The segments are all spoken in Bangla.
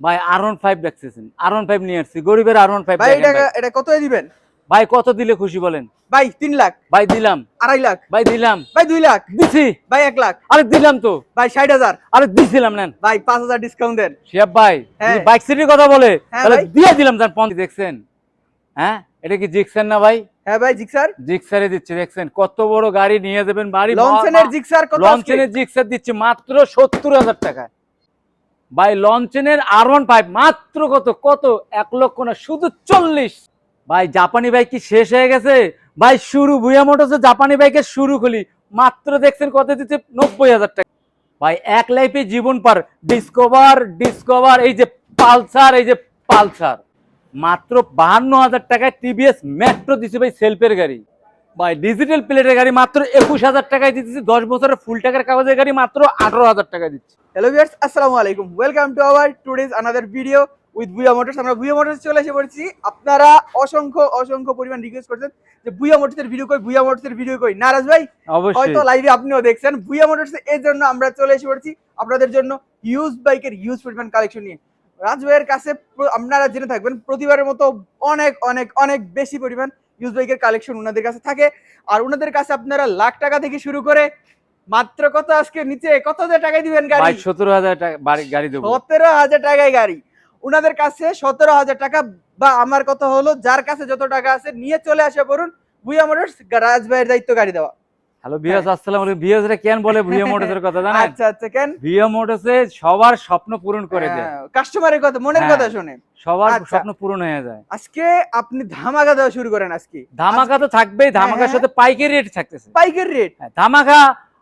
ভাই আর ওয়ান ফাইভ দেখতেছেন। আর ওয়ান ফাইভ নিয়ে আসছি। গরিবের আর ওয়ান ফাইভ ভাই এটা এটা কত দিবেন? ভাই কত দিলে খুশি বলেন? ভাই তিন লাখ। ভাই দিলাম। আড়াই লাখ। ভাই দিলাম। ভাই দুই লাখ। দিছি। ভাই এক লাখ। আরে দিলাম তো। ভাই ষাট হাজার। আরে দিছিলাম নেন। ভাই পাঁচ হাজার ডিসকাউন্ট দেন। শিয়াব ভাই হ্যাঁ। বাইক সিটির কথা বলে হ্যাঁ তাহলে দিয়ে দিলাম তার পঞ্চ দেখছেন? হ্যাঁ? এটা কি জিক্সার না ভাই? হ্যাঁ ভাই জিক্সার। জিক্সারে দিচ্ছে দেখছেন? কত বড় গাড়ি নিয়ে যাবেন বাড়ি? লঞ্চেনের জিক্সার? লঞ্চেনের জিক্সার দিচ্ছে মাত্র সত্তর হাজার টাকায়। ভাই লঞ্চেনের আর ওয়ান ফাইভ মাত্র কত? কত? এক লক্ষ না, শুধু চল্লিশ। ভাই, জাপানি বাইক কি শেষ হয়ে গেছে? ভাই, শুরু, ভুয়া মোটরসে জাপানি বাইকের শুরু খুলি। মাত্র দেখছেন কত দিচ্ছে? নব্বই হাজার টাকা। ভাই, এক লাইফে জীবন পার। ডিসকভার ডিসকভার এই যে পালসার, এই যে পালসার। মাত্র বাহান্ন হাজার টাকায় টিভিএস মেট্রো দিচ্ছে ভাই সেলফের গাড়ি। ভাই ডিজিটাল প্লেটের গাড়ি মাত্র একুশ হাজার টাকায় দিচ্ছে দশ বছরের ফুল টাকার কাগজের গাড়ি মাত্র আঠারো হাজার টাকা দিচ্ছে। হ্যালো ভিউয়ার্স আসসালামু আলাইকুম। Welcome to our today's another video with Buya motors আমরা বুয়া মোটরস চলে এসে পড়েছি। আপনারা অসংখ্য অসংখ্য পরিমাণ রিকোয়েস্ট করছেন যে বুয়া মোটরসের ভিডিও কই বুয়া মোটরসের ভিডিও কই? নারাজ ভাই হয়তো লাইভে আপনিও দেখছেন। বুয়া মোটরস এর জন্য আমরা চলে এসে পড়েছি আপনাদের জন্য ইউজ বাইকের ইউজ পরিমাণ কালেকশন নিয়ে। রাজ ভাইয়ের কাছে আপনারা জেনে থাকবেন প্রতিবারের মতো অনেক অনেক অনেক বেশি পরিমাণ ইউজ বাইকের কালেকশন ওনাদের কাছে থাকে। আর ওনাদের কাছে আপনারা লাখ টাকা থেকে শুরু করে মাত্র কত আজকে নিচে কত হাজার টাকায় দিবেন গাড়ি? সতেরো হাজার টাকা গাড়ি দেবো। সতেরো হাজার টাকায় গাড়ি। ওনাদের কাছে সতেরো হাজার টাকা বা আমার কথা হলো যার কাছে যত টাকা আছে নিয়ে চলে আসে করুন বুয়া মোটরস রাজবাইয়ের দায়িত্ব গাড়ি দেওয়া। হ্যালো ভিয়াস আসসালাম আলাইকুম। রে কেন বলে মোটরসের কথা জানেন? আচ্ছা আচ্ছা কেন? মোটরসে সবার স্বপ্ন পূরণ করে দেয়। কাস্টমারের কথা মনের হ্যাঁ। কথা শুনে। সবার আচ্ছা। স্বপ্ন পূরণ হয়ে যায়। আজকে আপনি ধামাকা দেওয়া শুরু করেন আজকে। ধামাকা তো থাকবেই ধামাকার হ্যাঁ। সাথে পাইকারি রেট থাকতেছে। পাইকারি রেট হ্যাঁ, ধামাকা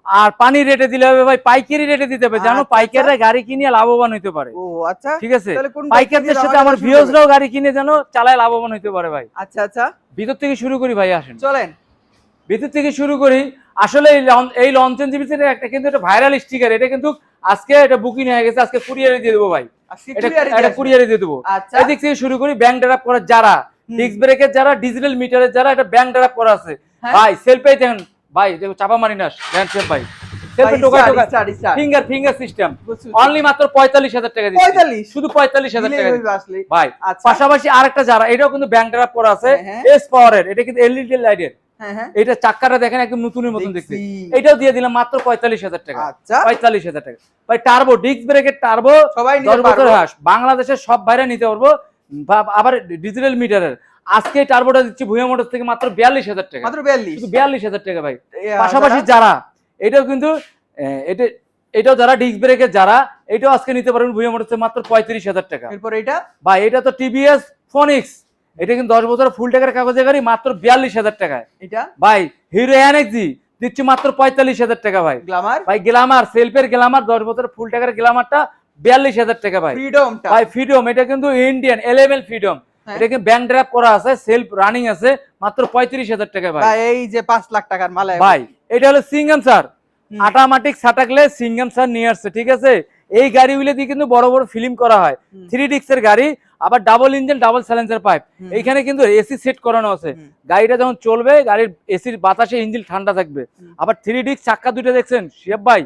আর পানি রেটে দিলে হবে ভাই পাইকারি রেটে দিতে হবে। জানো আচ্ছা, পাইকাররা গাড়ি কিনে লাভবান হইতে পারে। ও আচ্ছা। ঠিক আছে? পাইকারদের সাথে আমার ভিউজরাও গাড়ি কিনে যেন চালায় লাভবান হইতে পারে ভাই। আচ্ছা আচ্ছা। ভিতর থেকে শুরু করি ভাই আসেন। চলেন। ভিতর থেকে শুরু করি আসলে এই লন- এই লঞ্চন জিবিসের একটা কিন্তু একটা ভাইরাল স্টিকার এটা কিন্তু আজকে এটা বুকিং হয়ে গেছে আজকে কুরিয়ারে দিয়ে দেবো ভাই। এটা এটা কুরিয়ারে দিয়ে দেবো। আচ্ছা। এদিক থেকে শুরু করি ব্যাংক ড্রাপ করার যারা। ডিস্ক ব্রেকের যারা ডিজিটাল মিটারের যারা এটা ব্যাংক ড্রাপ করা আছে। হ্যাঁ। ভাই সেলফে দেখেন ভাই দেখো চাপা মারি না সেলফ ভাই। ফিঙ্গার ফিঙ্গার সিস্টেম অনলি মাত্র পঁয়তাল্লিশ হাজার টাকা দিচ্ছি। 45? শুধু পঁয়তাল্লিশ হাজার টাকা হইবে দিচ্ছি। আসলে ভাই পাশাপাশি আরেকটা যারা এটাও কিন্তু ব্যাংক ড্রাপ করা আছে। হ্যাঁ, হ্যাঁ। এস পাওয়ারের এটা কিন্তু এলইডি লাইটের এটা চাক্কাটা দেখেন একদম নতুনের মতন দেখতে। দেখছি। এটাও দিয়ে দিলাম মাত্র পঁয়তাল্লিশ হাজার টাকা। আচ্ছা। পঁয়তাল্লিশ হাজার টাকা। ভাই টার্বো ডিস্ক ব্রেকের টার্বো সবাই বাংলাদেশের সব ভাইরা নিতে পারব। আবার ডিজিটাল মিটারের আজকে টার্বোটা দিচ্ছি ভুয়া মোটর থেকে মাত্র বিয়াল্লিশ হাজার টাকা। মাত্র 42 শুধু বিয়াল্লিশ হাজার টাকা ভাই। পাশাপাশি যারা- যারা এটাও কিন্তু এটা এটাও যারা ডিস্ক ব্রেকের যারা এটাও আজকে নিতে পারবেন ভুয়া মোটর থেকে মাত্র পঁয়ত্রিশ হাজার টাকা। এরপর এটা ভাই এটা তো টিভিএস ফোনিক্স এটা কিন্তু দশ বছর ফুল টাকার কাগজের গাড়ি মাত্র বিয়াল্লিশ হাজার টাকায় এটা? ভাই হিরো এনএক্সি দিচ্ছি মাত্র পঁয়তাল্লিশ হাজার টাকা ভাই। গ্ল্যামার ভাই গ্লামার সেলফের গ্লামার দশ বছর ফুল টাকার গ্লামারটা বিয়াল্লিশ হাজার টাকা ভাই। ফ্রিডমটা ভাই ফ্রিডম এটা কিন্তু Indian LML freedom. Bank draft করা আছে সেলফ রানিং আছে মাত্র পঁয়ত্রিশ হাজার টাকা ভাই। ভাই এই যে 5 লাখ টাকার মাল ভাই এটা হলো সিঙ্গাম স্যার। হুম। আটামাটিক সাটাকলে সিঙ্গাম স্যার নিয়ে আসছে ঠিক আছে? এই গাড়িগুলো দিয়ে কিন্তু বড় বড় ফিল্ম করা হয়। থ্রি ডিক্সের গাড়ি আবার double engine double silencer pipe. এইখানে কিন্তু এসি সেট করানো আছে। গাড়িটা যখন চলবে গাড়ির এসির বাতাসে ইঞ্জিন ঠান্ডা থাকবে। আবার থ্রি ডিক্স চাক্কা দুটো দেখছেন? শিয়াব ভাই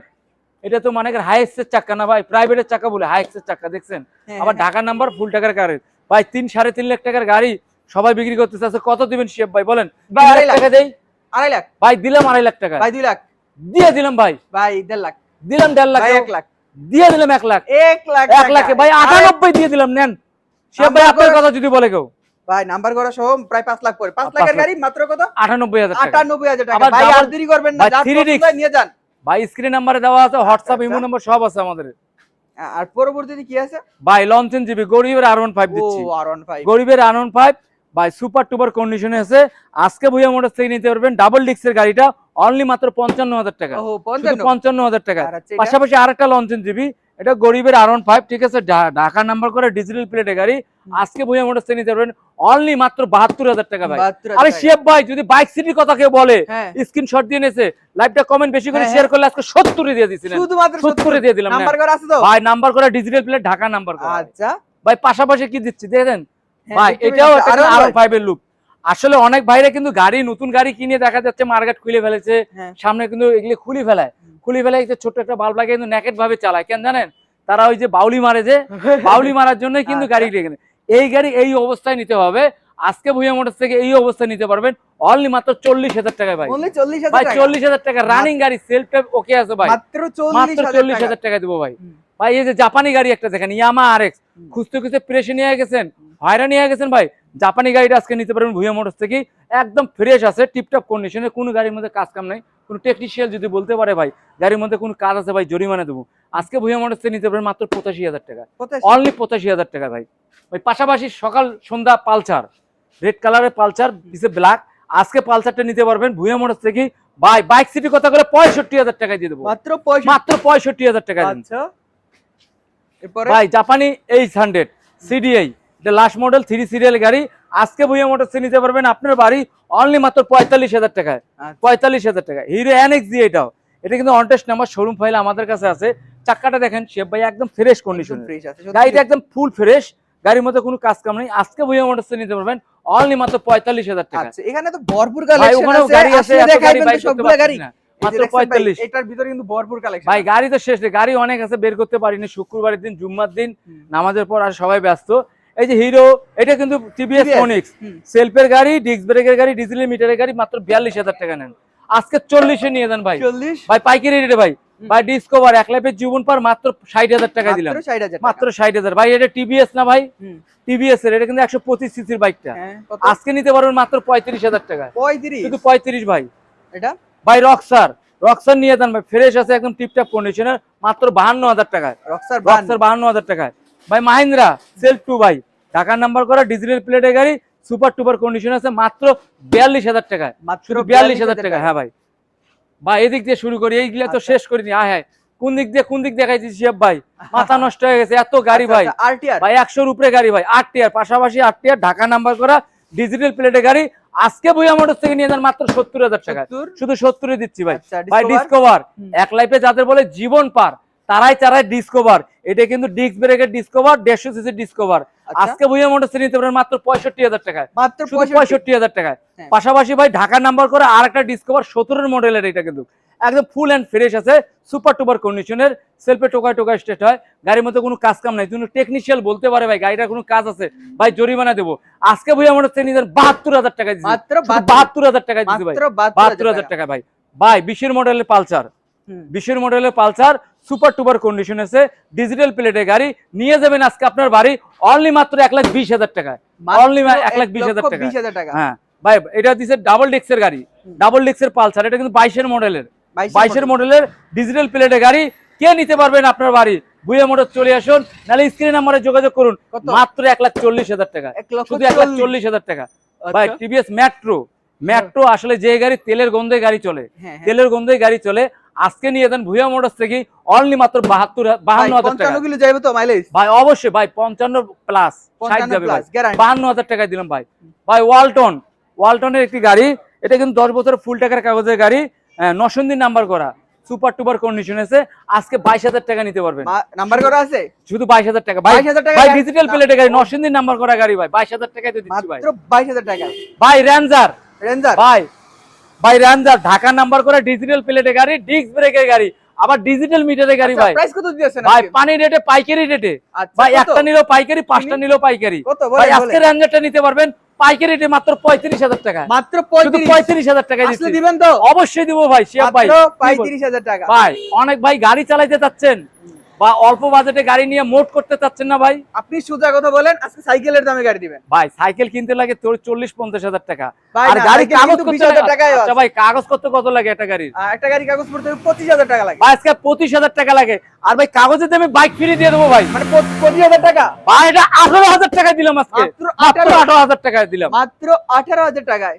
এটা তো মানে হাই এক্সের চাক্কা না ভাই? প্রাইভেটের চাক্কা বলে হাই এক্সের চাক্কা দেখছেন? হ্যাঁ, আবার হ্যাঁ। ঢাকার নাম্বার ফুল টাকার গাড়ি ভাই তিন সাড়ে তিন লাখ টাকার গাড়ি সবাই বিক্রি করতেছে। আচ্ছা, কত দিবেন শিয়াব ভাই বলেন? আড়াই লাখ। টাকা দেই? আড়াই লাখ। ভাই দিলাম আড়াই লাখ টাকা। ভাই 2 লাখ। দিয়ে দিলাম ভাই। ভাই দেড় লাখ। দিলাম দেড় লাখ। 1 লাখ। দিয়ে দিলাম এক লাখ। এক লাখ এক। লাখে। ভাই আটানব্বই দিয়ে দিলাম নেন। ভাই নাম্বার আপনার কথা যদি বলে কেউ। ভাই নাম্বার করা সহ প্রায় 5 লাখ পড়ে 5 লাখের গাড়ি মাত্র কত? আটানব্বই হাজার টাকা। 98000 টাকা। ভাই আর দেরি করবেন না। ভাই, যার 3D পছন্দ নিয়ে যান। ভাই স্ক্রিন নাম্বারে দেওয়া আছে হোয়াটসঅ্যাপ ইমো আচ্ছা। নাম্বার সব আছে আমাদের। আর পরবর্তীতে কি আছে? ভাই লঞ্চন জিবি গরিবের আর ওয়ান ফাইভ ও R15 গরিবের আর ওয়ান ফাইভ ভাই সুপার টুপার কন্ডিশনে আছে। আজকে ভুয়া মোটর থেকে নিতে পারবেন ডাবল ডিক্সের গাড়িটা অনলি মাত্র পঞ্চান্ন হাজার টাকা। ও শুধু 55 পঞ্চান্ন হাজার টাকা? পাশাপাশি আরেকটা লঞ্চন জিবি এটা গরিবের আর ওয়ান ফাইভ ঠিক আছে? ঢাকা নাম্বার করে ডিজিটাল প্লেটের গাড়ি। আজকে ভুয়া মোটর থেকে নিতে পারবেন অনলি মাত্র বাহাত্তর হাজার টাকা ভাই। আরে। শিব ভাই যদি বাইক সিটির কথা কেউ বলে হ্যাঁ। স্ক্রিনশট দিয়ে নেছে লাইভটা কমেন্ট বেশি করে হ্যাঁ, শেয়ার করলে আজকে সত্তরে দিয়ে দিচ্ছিলেন শুধুমাত্র সত্তরে। দিয়ে দিলাম নাম্বার নেন। আছে তো? ভাই নাম্বার করে ডিজিটাল প্লেট ঢাকা নাম্বার করা। আচ্ছা। ভাই পাশাপাশি কি দিচ্ছি দেখেন হ্যাঁ, ভাই এটাও পেয়েছি। একটা আরও আরও ভাই। ফাইভের লুক আসলে অনেক ভাইরা কিন্তু গাড়ি নতুন গাড়ি কিনে দেখা যাচ্ছে মার্কেট খুলে ফেলেছে হ্যাঁ। সামনে কিন্তু এগুলি খুলে ফেলায়। খুলে ফেলে একটা ছোট্ট একটা বাল্ব লাগে কিন্তু নেকেট ভাবে চালায়। কেন জানেন? তারা ওই যে বাউলি মারে যে বাউলি মারার জন্যই কিন্তু আচ্ছা। গাড়ি রেখে এই গাড়ি এই অবস্থায় নিতে হবে। আজকে ভুইয়া মোটরস থেকে এই অবস্থায় নিতে পারবেন। অনলি মাত্র চল্লিশ হাজার টাকায় ভাই। চল্লিশ ভাই হাজার চল্লিশ হাজার টাকা রানিং গাড়ি সেলফ টাইপ ওকে আছে ভাই। মাত্র চল্লিশ মাত্র হাজার টাকা দেবো ভাই। ভাই এই যে জাপানি গাড়ি একটা দেখেন ইয়ামা আর এক্স। খুঁজতে খুঁজতে প্রেসে নিয়ে গেছেন হয়রানি হয়ে গেছেন ভাই। জাপানি গাড়িটা আজকে নিতে পারবেন ভুইয়া মোটরস থেকে। একদম ফ্রেশ আছে টিপটপ কন্ডিশনে কোনো গাড়ির মধ্যে কাজ কাম নাই। কোনো টেকনিশিয়াল যদি বলতে পারে ভাই গাড়ির মধ্যে কোনো কাজ আছে ভাই জরিমানা দেবো। আজকে ভুইয়া মোটরস থেকে নিতে পারবেন মাত্র পঁচাশি হাজার টাকা। অনলি পঁচাশি হাজার টাকা ভাই। ওই পাশাপাশি সকাল সন্ধ্যা পালসার রেড কালারের পালসার পিছে ব্ল্যাক আজকে পালসারটা নিতে পারবেন ভুইয়া মোটরস থেকে। ভাই বাইক সিটি কথা করে পঁয়ষট্টি হাজার টাকায় দিয়ে দেবো। মাত্র মাত্র পঁয়ষট্টি হাজার টাকা আচ্ছা। ভাই জাপানি এইট হান্ড্রেড সিডিআই এটা লাস্ট মডেল থ্রি সিরিয়াল গাড়ি। আজকে ভুইয়া মোটরস নিতে পারবেন আপনার বাড়ি অনলি মাত্র পঁয়তাল্লিশ হাজার টাকায়। আচ্ছা। পঁয়তাল্লিশ হাজার টাকা হিরো এনএক্স দিয়ে এটাও। এটা কিন্তু অনটেস্ট নাম্বার শোরুম ফাইল আমাদের কাছে আছে। চাক্কাটা দেখেন শেপ ভাই একদম ফ্রেশ কন্ডিশন। গাড়িটা একদম ফুল ফ্রেশ গাড়ির মধ্যে কোনো কাজ কাম নেই। আজকে ভুইয়া মোটরস নিতে পারবেন অনলি মাত্র পঁয়তাল্লিশ হাজার টাকা আচ্ছা এখানে তো ভরপুর গাড়ি আছে গাড়ি মাত্র পঁয়তাল্লিশ। এটার ভিতরে কিন্তু ভরপুর কালেকশন ভাই গাড়ি তো শেষ নেই। গাড়ি অনেক আছে বের করতে পারিনি। শুক্রবারের দিন জুম্মার দিন নামাজের পর আর সবাই ব্যস্ত। এই যে হিরো এটা কিন্তু টিভিএস ফোনিক্স সেলফের গাড়ি ডিস্ক ব্রেকের গাড়ি ডিজেল মিটারের গাড়ি মাত্র বিয়াল্লিশ হাজার টাকা নেন। আজকে চল্লিশে নিয়ে যান ভাই। চল্লিশ? ভাই পাইকারি রেটে ভাই। ভাই ডিসকভার এক লাইফের জীবন পার মাত্র ষাট হাজার টাকা দিলাম। মাত্র ষাট হাজার। ভাই এটা টিভিএস না ভাই? টিভিএস এর এটা কিন্তু একশো পঁচিশ সিসির বাইকটা হ্যাঁ আজকে নিতে পারবেন মাত্র পঁয়ত্রিশ হাজার টাকা। পঁয়ত্রিশ? শুধু পঁয়ত্রিশ ভাই। এটা? ভাই রক্সার রক্সার নিয়ে যান ভাই। ফ্রেশ আছে একদম টিপটপ কন্ডিশনের মাত্র বাহান্ন হাজার টাকায়। রক্সার বাহান্ন। হাজার টাকায়। ভাই মাহিন্দ্রা সেলফ টু ভাই। ঢাকার নাম্বার করা ডিজিটাল প্লেটের গাড়ি সুপার টুপার কন্ডিশন আছে মাত্র বিয়াল্লিশ হাজার টাকায়। মাত্র বিয়াল্লিশ হাজার টাকা হ্যাঁ ভাই। ভাই এদিক দিয়ে শুরু করি এইগুলা তো আচ্ছা। শেষ করিনি হ্যাঁ হ্যাঁ। কোন দিক দিয়ে কোন দিক দেখাইছি ভাই? মাথা নষ্ট হয়ে গেছে এত গাড়ি ভাই। ভাই একশোর উপরে গাড়ি ভাই আট টিয়ার পাশাপাশি আট টিয়ার ঢাকা নাম্বার করা ডিজিটাল প্লেটের গাড়ি। আজকে বই মোটর থেকে নিয়ে যান মাত্র সত্তর হাজার টাকা শুধু সত্তরে দিচ্ছি ভাই। আচ্ছা, ভাই ডিসকভার এক লাইফে যাদের বলে জীবন পার তারাই চারাই ডিসকভার এটা কিন্তু ডিস্ক ব্রেকের ডিসকভার দেড়শো সিসি ডিসকভার আচ্ছা। আজকে বইয়া মোটর নিতে পারেন মাত্র পঁয়ষট্টি হাজার টাকায়। মাত্র পঁয়ষট্টি হাজার টাকায়। হ্যাঁ। পাশাপাশি ভাই ঢাকা নাম্বার করে আর একটা ডিসকভার সতেরোর মডেলের এটা কিন্তু। একদম ফুল অ্যান্ড ফ্রেশ আছে সুপার টুপার কন্ডিশনের সেলফে টোকায় টোকায় স্টেট হয় গাড়ির মধ্যে কোনো কাজ কাম নাই। তুমি টেকনিশিয়াল বলতে পারে ভাই গাড়িটার কোনো কাজ আছে ভাই জরিমানা দেবো। আজকে বইয়া মোটর থেকে নিয়ে বাহাত্তর হাজার টাকা দিচ্ছি বাহাত্তর হাজার টাকা দিচ্ছি ভাই। বাহাত্তর হাজার টাকা। ভাই। ভাই বিশের মডেলের পালসার। বিশের মডেলের পালসার সুপার টুপার কন্ডিশন আছে ডিজিটাল প্লেটের গাড়ি। নিয়ে যাবেন আজকে আপনার বাড়ি অনলি মাত্র এক লাখ বিশ হাজার টাকায় মাত্র এক লাখ বিশ হাজার টাকা। হ্যাঁ। ভাই এটা দিচ্ছে ডাবল ডিক্সের গাড়ি। ডাবল ডিক্সের পালসার এটা কিন্তু বাইশের মডেলের। বাইশের মডেলের ডিজিটাল প্লেটের গাড়ি। কে নিতে পারবেন আপনার বাড়ি? বুয়ে মোটর চলে আসুন। নাহলে স্ক্রিন নাম্বারে যোগাযোগ করুন। মাত্র এক লাখ চল্লিশ হাজার টাকা। শুধু এক লাখ চল্লিশ। হাজার টাকা। ভাই আচ্ছা। টিভিএস মেট্রো মেট্রো আসলে যে গাড়ি তেলের গন্ধে গাড়ি চলে। হ্যাঁ, হ্যাঁ। তেলের গন্ধে গাড়ি চলে। আজকে নিয়ে দেন ভুয়া মোটরস থেকে অনলি মাত্র বাহাত্তর বাহান্ন হাজার টাকা। কিলো তো মাইলেজ ভাই অবশ্যই ভাই পঞ্চান্ন প্লাস ষাট যাবে বাহান্ন হাজার টাকায় দিলাম ভাই। ভাই ওয়ালটন ওয়ালটনের একটি গাড়ি এটা কিন্তু দশ বছরের ফুল টাকার কাগজের গাড়ি নসন্দির নাম্বার করা। সুপার টুপার কন্ডিশন আছে। আজকে বাইশ হাজার টাকা নিতে পারবেন। নাম্বার করা আছে? শুধু বাইশ হাজার টাকা। বাইশ হাজার টাকা ভাই ডিজিটাল প্লেটের গাড়ি নসন্দির নাম্বার করা গাড়ি ভাই। বাইশ হাজার টাকায় তো দিচ্ছি ভাই। বাইশ হাজার টাকা। ভাই রেঞ্জার রেঞ্জার ভাই ভাই র্যাঞ্জার ঢাকা নাম্বার করা ডিজিটাল প্লেটের গাড়ি ডিস্ক ব্রেকের গাড়ি আবার ডিজিটাল মিটারের গাড়ি ভাই। প্রাইস কত দিয়েছেন ভাই পানি রেটে পাইকারি রেটে আচ্ছা, ভাই? একটা নিলেও পাইকারি পাঁচটা নিলেও পাইকারি। ভাই আজকে বলেন। র্যাঞ্জারটা নিতে পারবেন পাইকারি রেটে মাত্র পঁয়ত্রিশ হাজার টাকা। মাত্র পঁয়ত্রিশ। হাজার টাকা দিবেন তো? অবশ্যই দিব ভাই শিয়াব ভাই। পঁয়ত্রিশ হাজার টাকা। ভাই অনেক ভাই গাড়ি চালাইতে চাচ্ছেন। বা অল্প বাজেটে গাড়ি নিয়ে মোট করতে চাচ্ছেন না ভাই? আপনি সোজা কথা বলেন আজকে সাইকেলের দামে গাড়ি দিবেন। ভাই সাইকেল কিনতে লাগে তোর চল্লিশ পঞ্চাশ হাজার টাকা। আর গাড়ি কাগজ করতে 20,000 লাগে- টাকায় আচ্ছা ভাই কাগজ করতে কত লাগে একটা গাড়ির? একটা গাড়ি কাগজ পড়তে পঁচিশ হাজার টাকা লাগে। ভাই আজকে পঁচিশ হাজার টাকা লাগে। আর ভাই কাগজেতে আমি বাইক ফ্রি দিয়ে দেবো ভাই। মানে পঁচ- পঁচিশ হাজার টাকা? ভাই এটা আঠারো হাজার টাকা দিলাম আজকে। মাত্র মাত্র 18 আঠারো হাজার টাকা দিলাম। মাত্র আঠারো হাজার টাকায়।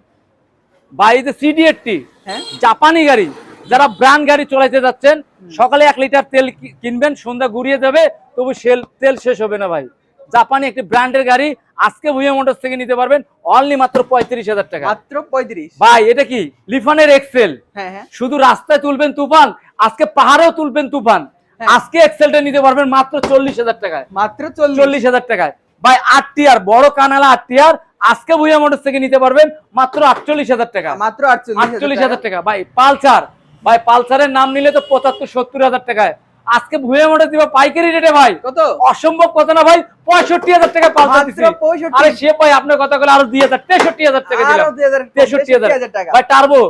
ভাই এই যে সিডি এইটটি হ্যাঁ? জাপানি গাড়ি। যারা ব্র্যান্ড গাড়ি চলাইতে যাচ্ছেন সকালে এক লিটার তেল কিনবেন সন্ধ্যা ঘুরিয়ে যাবে তবু সেল তেল শেষ হবে না ভাই। জাপানি একটি ব্র্যান্ডের গাড়ি আজকে ভুইয়া মোটরস থেকে নিতে পারবেন অনলি মাত্র পঁয়ত্রিশ হাজার টাকা। মাত্র পঁয়ত্রিশ। ভাই এটা কি? লিফানের এক্সেল হ্যাঁ হ্যাঁ। শুধু রাস্তায় তুলবেন তুফান আজকে পাহাড়েও তুলবেন তুফান। হ্যাঁ। আজকে এক্সেলটা নিতে পারবেন মাত্র চল্লিশ হাজার টাকায়। মাত্র চল্লিশ। হাজার টাকায়। ভাই আট টিয়ার বড় কানালা আট টিয়ার আজকে ভুইয়া মোটরস থেকে নিতে পারবেন মাত্র আটচল্লিশ হাজার টাকা। মাত্র আটচল্লিশ হাজার টাকা। ভাই পালসার ভাই পালসারের নাম নিলে তো পঁচাত্তর সত্তর হাজার টাকায়। আজকে ভুয়ে মোটর দিব পাইকারি রেটে ভাই। কত? অসম্ভব কথা না ভাই পঁয়ষট্টি হাজার টাকা পাল্টা দিচ্ছি আরে সে ভাই আপনার কথা বলে আরও দুই হাজার তেষট্টি হাজার টাকা দিলাম। তেষট্টি হাজার। টাকা। ভাই টার্বো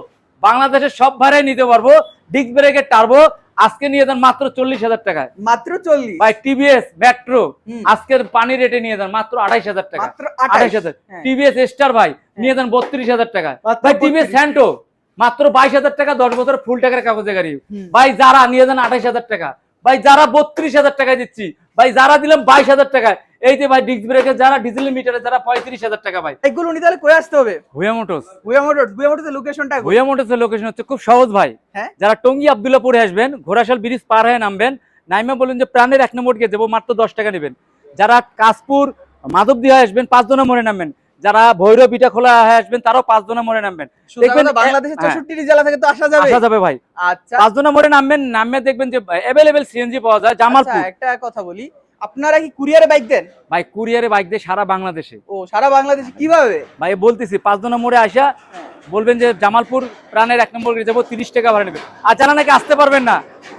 বাংলাদেশের সব ভাড়াই নিতে পারব। ডিস্ক ব্রেকের টার্বো আজকে নিয়ে যান মাত্র চল্লিশ হাজার টাকায়। মাত্র চল্লিশ। ভাই টিভিএস মেট্রো। আজকের পানি রেটে নিয়ে যান মাত্র আড়াইশ হাজার টাকা। আড়াইশ। হাজার। হ্যাঁ। টিভিএস স্টার ভাই নিয়ে যান বত্রিশ হাজার টাকা ভাই টিভিএস স্যান্টো মাত্র বাইশ হাজার টাকা দশ বছর ফুল টাকার কাগজে গাড়ি। ভাই যারা নিয়ে যান আঠাইশ হাজার টাকা ভাই যারা বত্রিশ হাজার টাকা দিচ্ছি ভাই যারা দিলাম বাইশ হাজার টাকা এই যে ভাই ডিস্ক ব্রেকে যারা ডিজেল মিটারে যারা পঁয়ত্রিশ হাজার টাকা ভাই। এগুলো নিতে হলে আসতে হবে? হুয়া মোটরস বুয়া মোটর বুয়া মোটরসের লোকেশনটা হুয়া মোটরসের লোকেশন হচ্ছে খুব সহজ ভাই। হ্যাঁ। যারা টঙ্গী আবদুল্লাপুরে আসবেন ঘোড়াশাল ব্রিজ পার হয়ে নামবেন নাইমা বলুন যে প্রাণের এক নম্বর গিয়ে যাব মাত্র দশ টাকা নেবেন। যারা কাশপুর মাধবদিয়া আসবেন পাঁচ জনে মরে নামবেন। যারা ভৈরব পিঠা খোলা হয়ে আসবেন তারাও পাঁচ জনে মরে নামবেন। দেখবেন, বাংলাদেশের হ্যাঁ। চৌষট্টি জেলা থেকে তো আসা যাবে। আসা যাবে ভাই। আচ্ছা। পাঁচ জনে মরে নামবেন নামে দেখবেন যে অ্যাভেলেবেল সিএনজি পাওয়া যায় আচ্ছা জামালপুর একটা কথা বলি আপনারা কি কুরিয়ারে বাইক দেন? ভাই কুরিয়ারে বাইক দেয় সারা বাংলাদেশে। ও সারা বাংলাদেশে কীভাবে? ভাই বলতেছি পাঁচ জনে মরে আসা বলবেন যে জামালপুর প্রাণের এক নম্বর যাব তিরিশ টাকা ভাড়া নেবেন আর যারা নাকি আসতে পারবেন না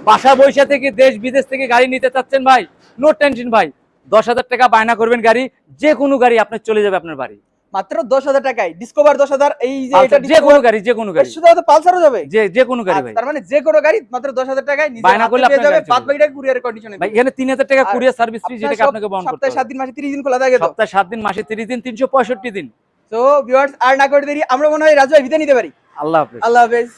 বাসা বৈশা থেকে দেশ বিদেশ থেকে গাড়ি নিতে চাচ্ছেন ভাই নো টেনশন ভাই দশ হাজার টাকা বায়না করবেন গাড়ি যে কোনো গাড়ি আপনার চলে যাবে আপনার বাড়ি। মাত্র দশ হাজার টাকায়। ডিসকভার দশ হাজার এই যে এটা যে কোনো গাড়ি যে কোনো গাড়ি। শুধু হয়তো পালসারও যাবে। যে যে কোনো গাড়ি ভাই। আচ্ছা, তার মানে যে কোনো গাড়ি মাত্র দশ হাজার টাকায় বায়না করলে আপনি যাবে বাদ বাকি টাকা কুরিয়ার কন্ডিশনে ভাই এখানে তিন হাজার টাকা কুরিয়ার সার্ভিস ফ্রি যেটাকে আপনাকে বহন করতে সপ্তাহে সাত দিন মাসে তিরিশ দিন খোলা থাকে সপ্তাহে সাত দিন মাসে তিরিশ দিন তিনশো পঁয়ষট্টি দিন। তো ভিউয়ার্স আর না করে দেরি আমরা মনে হয় রাজু ভাই ভিতরে নিতে পারি। আল্লাহ হাফেজ। আল্লাহ হাফেজ।